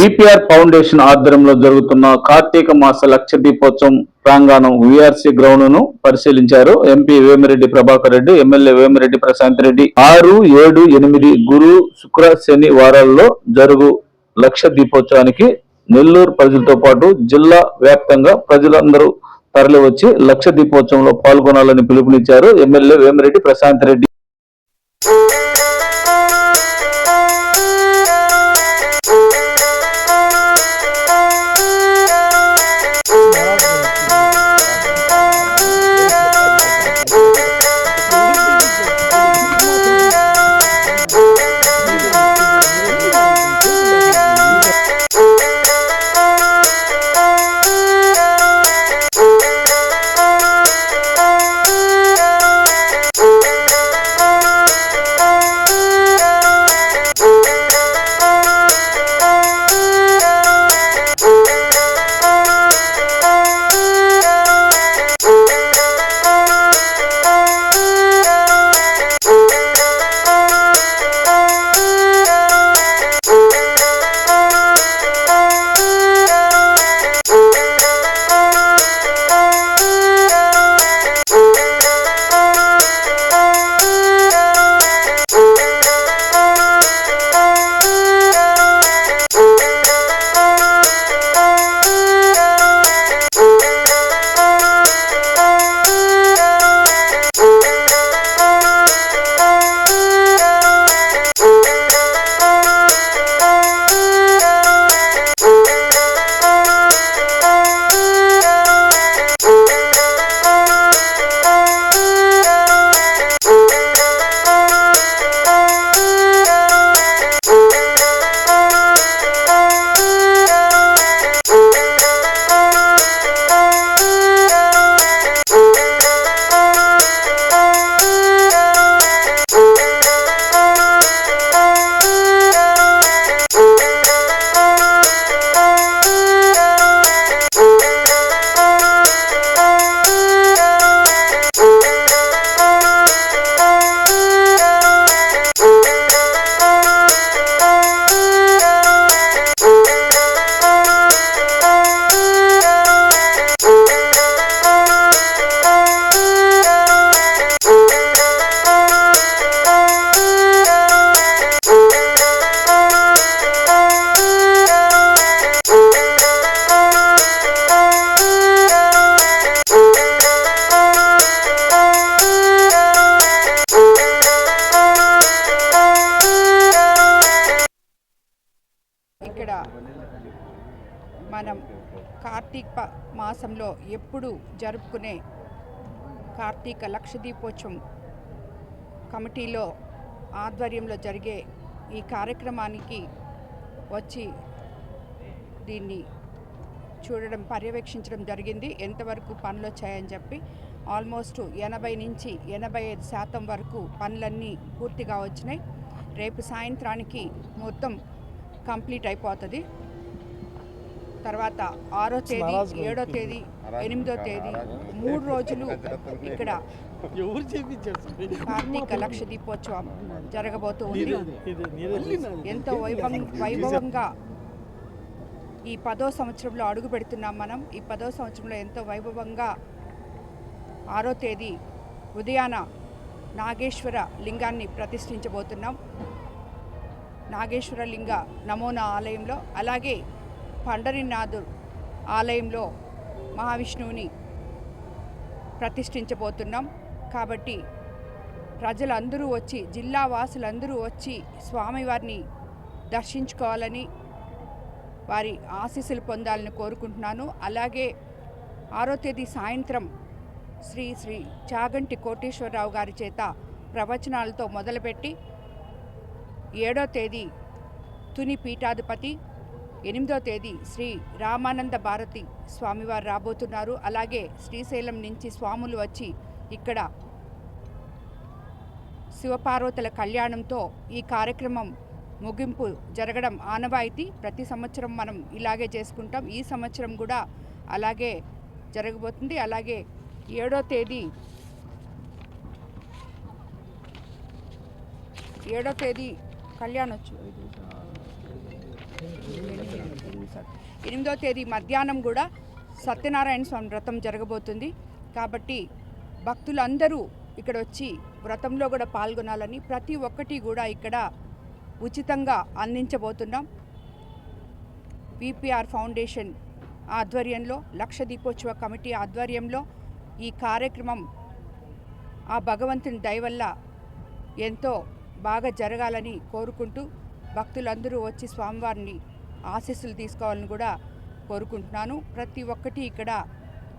VPR foundation ఆధ్వర్యంలో జరుగుతున్న కార్తీక మాస లక్ష దీపోత్సవం ప్రాంగణం విఆర్సీ గ్రౌండ్ను పరిశీలించారు ఎంపీ వేమిరెడ్డి ప్రభాకర్ రెడ్డి ఎమ్మెల్యే వేమిరెడ్డి ప్రశాంత్ రెడ్డి. ఆరు ఏడు ఎనిమిది గురు శుక్ర శని వారాల్లో జరుగు లక్ష దీపోత్సవానికి నెల్లూరు ప్రజలతో పాటు జిల్లా వ్యాప్తంగా ప్రజలందరూ తరలివచ్చి లక్ష దీపోత్సవంలో పాల్గొనాలని పిలుపునిచ్చారు ఎమ్మెల్యే వేమిరెడ్డి ప్రశాంత్ రెడ్డి. మనం కార్తీక మాసంలో ఎప్పుడు జరుపుకునే కార్తీక లక్షదీపోత్సవం కమిటీలో ఆధ్వర్యంలో జరిగే ఈ కార్యక్రమానికి వచ్చి దీన్ని చూడడం పర్యవేక్షించడం జరిగింది. ఎంతవరకు పనులు వచ్చాయని చెప్పి ఆల్మోస్ట్ ఎనభై నుంచి ఎనభై ఐదు శాతం వరకు పనులన్నీ పూర్తిగా వచ్చినాయి. రేపు సాయంత్రానికి మొత్తం కంప్లీట్ అయిపోతుంది. తర్వాత ఆరో తేదీ ఏడో తేదీ ఎనిమిదో తేదీ మూడు రోజులు ఇక్కడ? కార్తీక లక్ష దీపోత్సవం జరగబోతుంది ఇది నీదే ఎంతో వైభవం వైభవంగా ఈ పదో సంవత్సరంలో అడుగు పెడుతున్నాం మనం. ఈ పదో సంవత్సరంలో ఎంతో వైభవంగా ఆరో తేదీ ఉదయాన నాగేశ్వర లింగాన్ని ప్రతిష్ఠించబోతున్నాం. నాగేశ్వర లింగ నమూనా ఆలయంలో. అలాగే పండరినాథు ఆలయంలో మహావిష్ణువుని ప్రతిష్ఠించబోతున్నాం. కాబట్టి ప్రజలందరూ వచ్చి జిల్లా వాసులందరూ వచ్చి స్వామివారిని దర్శించుకోవాలని వారి ఆశీస్సులు పొందాలని కోరుకుంటున్నాను. అలాగే ఆరో తేదీ సాయంత్రం శ్రీ శ్రీ చాగంటి కోటేశ్వరరావు గారి చేత ప్రవచనాలతో మొదలుపెట్టి ఏడో తేదీ తుని పీఠాధిపతి ఎనిమిదో తేదీ శ్రీ రామానంద భారతి స్వామివారు రాబోతున్నారు. అలాగే శ్రీశైలం నుంచి స్వాములు వచ్చి ఇక్కడ శివపార్వతుల కళ్యాణంతో ఈ కార్యక్రమం ముగింపు జరగడం ఆనవాయితీ. ప్రతి సంవత్సరం మనం ఇలాగే చేసుకుంటాం. ఈ సంవత్సరం కూడా అలాగే జరగబోతుంది. అలాగే ఏడో తేదీ ఏడో తేదీ కళ్యాణోత్సవం. ఎనిమిదో తేదీ మధ్యాహ్నం కూడా సత్యనారాయణ స్వామి వ్రతం జరగబోతుంది. కాబట్టి భక్తులందరూ ఇక్కడ వచ్చి వ్రతంలో కూడా పాల్గొనాలని ప్రతి ఒక్కటి కూడా ఇక్కడ ఉచితంగా అందించబోతున్నాం. విపిఆర్ ఫౌండేషన్ ఆధ్వర్యంలో లక్ష దీపోత్సవ కమిటీ ఆధ్వర్యంలో ఈ కార్యక్రమం ఆ భగవంతుని దయవల్ల ఎంతో బాగా జరగాలని కోరుకుంటూ భక్తులందరూ వచ్చి స్వామివారిని ఆశీస్సులు తీసుకోవాలని కూడా కోరుకుంటున్నాను. ప్రతి ఒక్కటి ఇక్కడ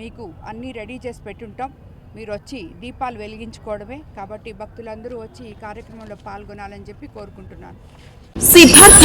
మీకు అన్నీ రెడీ చేసి పెట్టుంటాం. మీరు వచ్చి దీపాలు వెలిగించుకోవడమే. కాబట్టి భక్తులందరూ వచ్చి ఈ కార్యక్రమంలో పాల్గొనాలని చెప్పి కోరుకుంటున్నాను. Siddhartha